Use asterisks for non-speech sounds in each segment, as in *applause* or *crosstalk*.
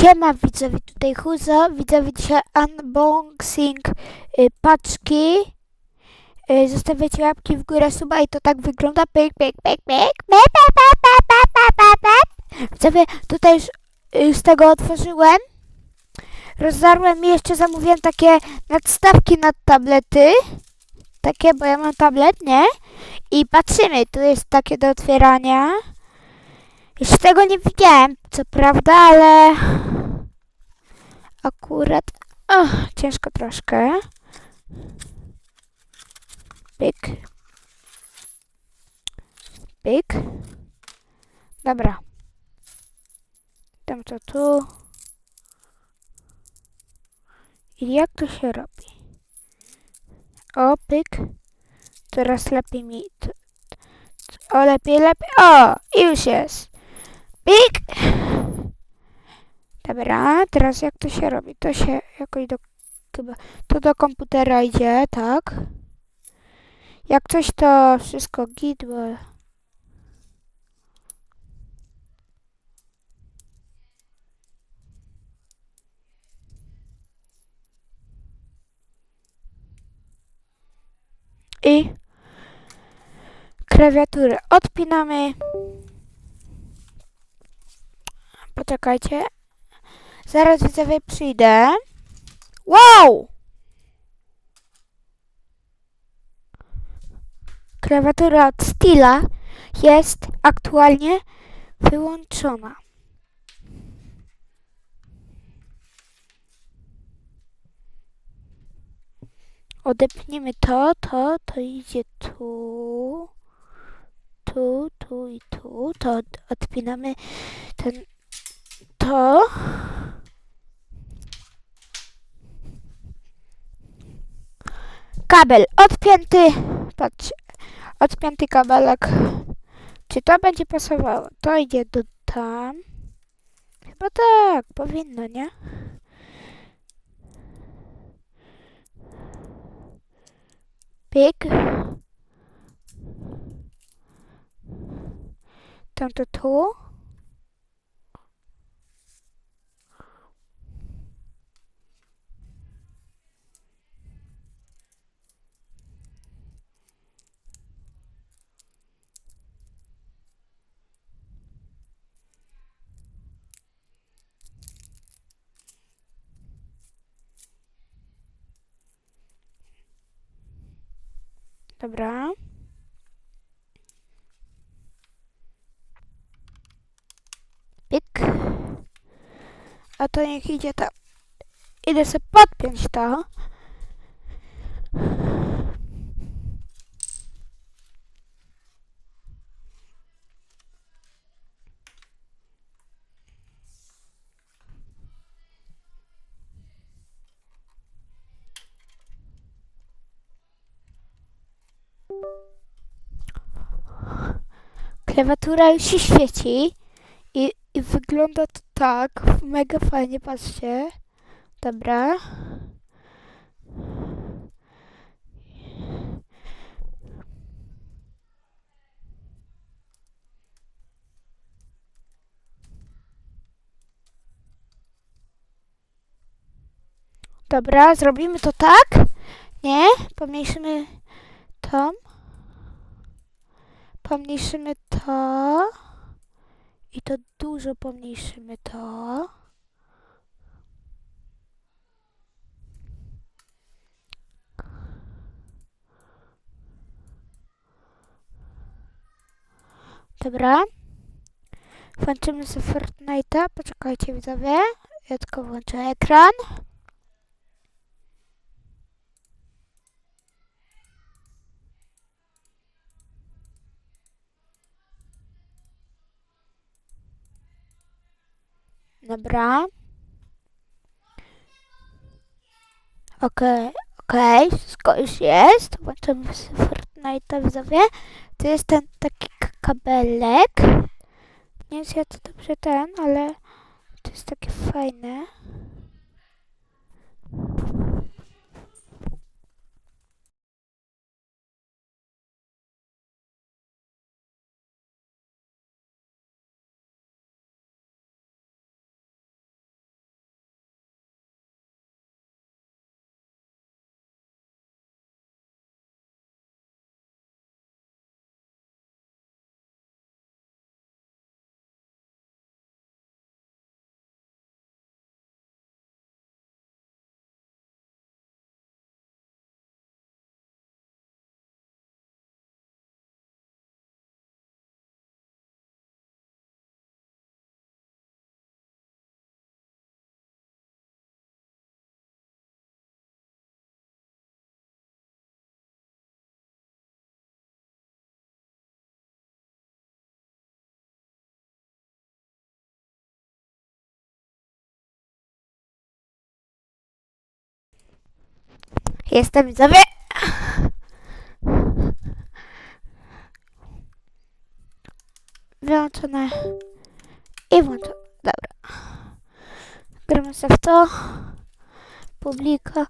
Siema widzowie, tutaj Huzo. Widzowie dzisiaj unboxing y, paczki. Y, zostawiacie łapki w górę, suba i to tak wygląda. Pyk, pyk, pyk, pyk. Widzowie, tutaj już y, z tego otworzyłem. Rozdarłem i jeszcze zamówiłem takie nadstawki nad tablety. Takie, bo ja mam tablet, nie? I patrzymy, tu jest takie do otwierania. Jeszcze tego nie widziałem, co prawda, ale akurat och, ciężko troszkę. Pyk. Pyk. Dobra. Dam to tu. I jak to się robi? O, pyk. Teraz lepiej mi... O, lepiej, lepiej. O, już jest. Pik! Dobra, teraz jak to się robi? To się jakoś do... Chyba, to do komputera idzie, tak? Jak coś to wszystko git, bo... I klawiaturę odpinamy. Poczekajcie. Zaraz widzowie przyjdę. Wow! Klawiatura od Stila jest aktualnie wyłączona. Odepniemy to, to, to idzie tu, tu, tu i tu. To od- odpinamy ten to. Kabel odpięty. Patrz, odpięty kabelek. Czy to będzie pasowało? To idzie do tam. Chyba tak, powinno, nie? Pyk. Tam to tu. Dobra. Pyk. A to niech idzie tam. Idę sobie podpiąć to. Klawiatura już się świeci i, i wygląda to tak. Mega fajnie, patrzcie. Dobra. Dobra, zrobimy to tak. Nie? Pomniejszymy tą. Pomniejszymy to. I to dużo pomniejszymy to. Dobra. Włączymy sobie Fortnite'a. Poczekajcie widzowie. Ja tylko włączę ekran. Dobra. Okej, okej, wszystko już jest. Włączymy sobie Fortnite'a widzowie. To jest ten taki kabelek. Nie wiem, czy ja to dobrze ten, ale to jest takie fajne. Jestem widzowie. Wyłączone. I włączone. Dobra. Gramy sobie w to. Publika.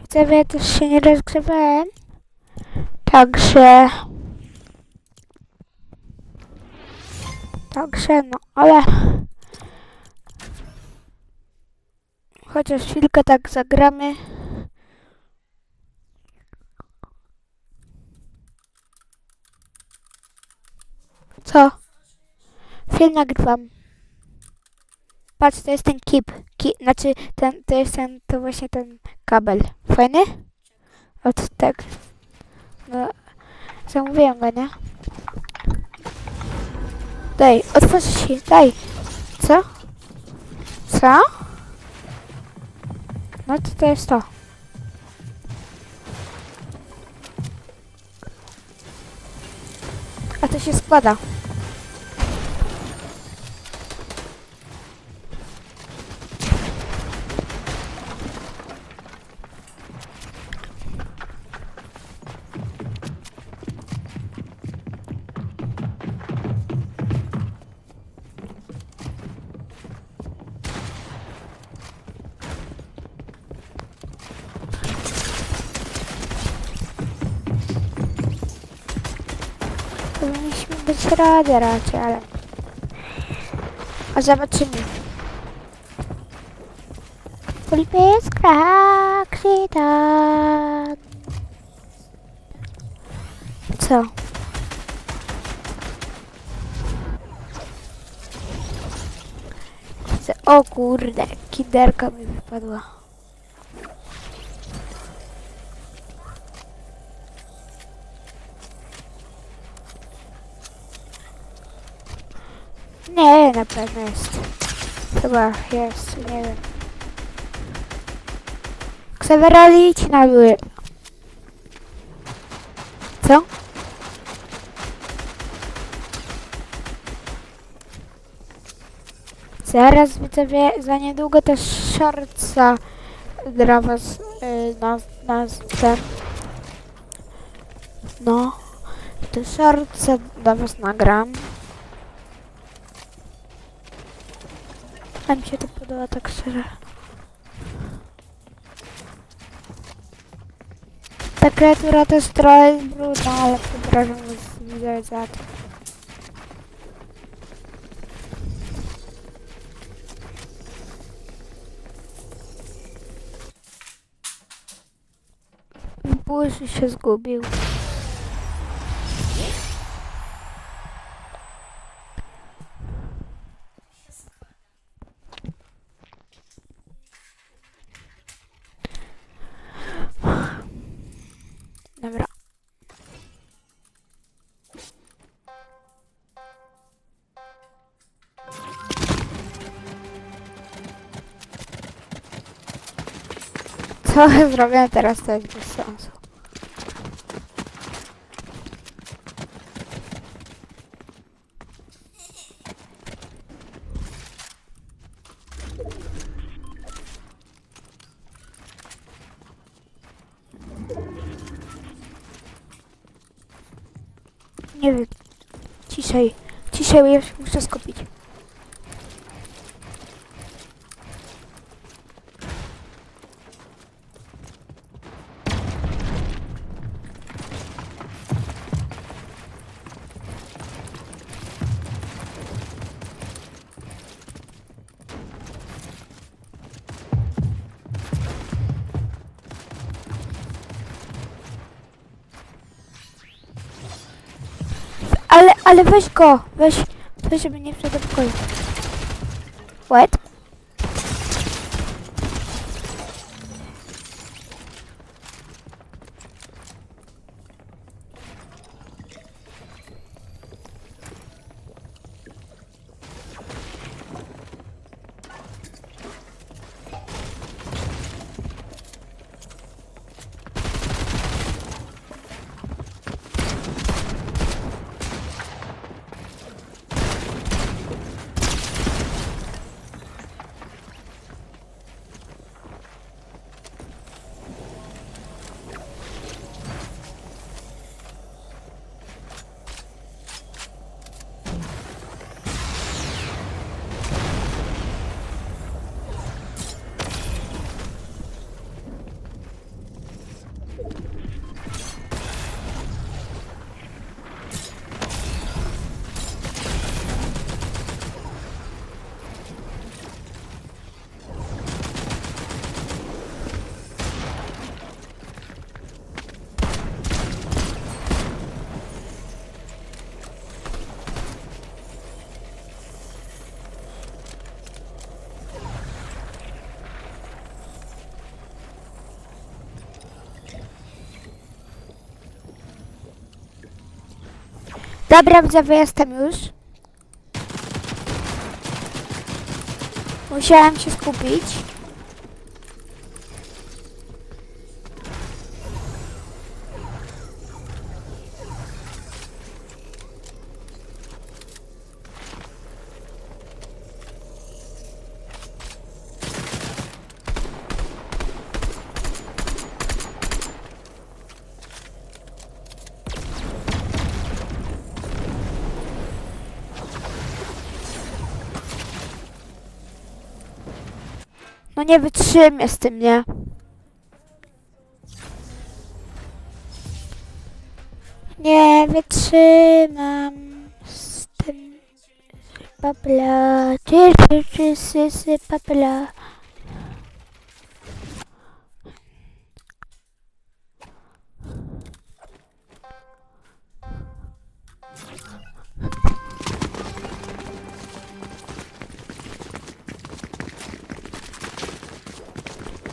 Widzowie, też się nie rozgrzewałem. Także... Także no, ale... Chociaż chwilkę tak zagramy. Co? Film nagrywam. Patrz, to jest ten kip. Ki, znaczy, ten, to jest ten, to właśnie ten kabel. Fajny? Od tak. No, zamówiłem go, nie? Daj, otworzy się, daj. Co? Co? No to to jest to. A to się składa. Powinniśmy być rady raczej, ale... A zobaczymy. Felipe Skraksitan. Co? O kurde, kiderka mi wypadła. Nie, na pewno jest. Chyba jest, nie wiem. Ksewerali idź na górę. Co? Zaraz widzowie, za niedługo też shortsa dla was y, na, na ten. No, to shortsa dla was nagram. A mi się to podoba tak szczerze. Ta kreatura to jest trochę brudna, ale przepraszam Co *laughs* zrobię teraz, to jest bez sensu. Nie wiem. Ciszej. Ciszej, ja się muszę skupić. Ale, weź go, weź, weź, żeby nie wszedł do pokoju. What? Dobra, widzowie, jestem już. Musiałem się skupić. No nie wytrzymie z tym, nie? Nie wytrzymam z tym. Papla, czy, czy, czy, sy, sy.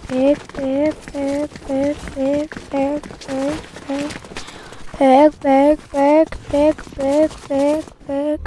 Pyk, pyk, pyk, pyk, pyk, pyk, pyk, pyk. Pyk, pyk, pyk, pyk, pyk, pyk, pyk.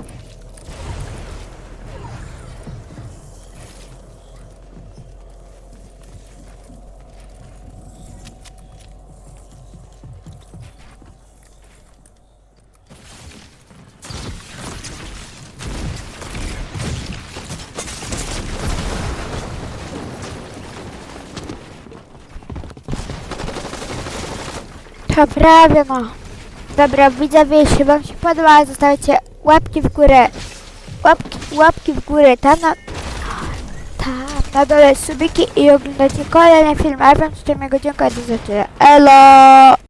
To prawie no. Dobra, widzowie, jeśli wam się podoba, zostawicie łapki w górę. Łapki, łapki w górę tam na, tam na dole subiki i oglądacie kolejne filmy. A wam życzę miłego dziękuję do zobaczenia. Elo!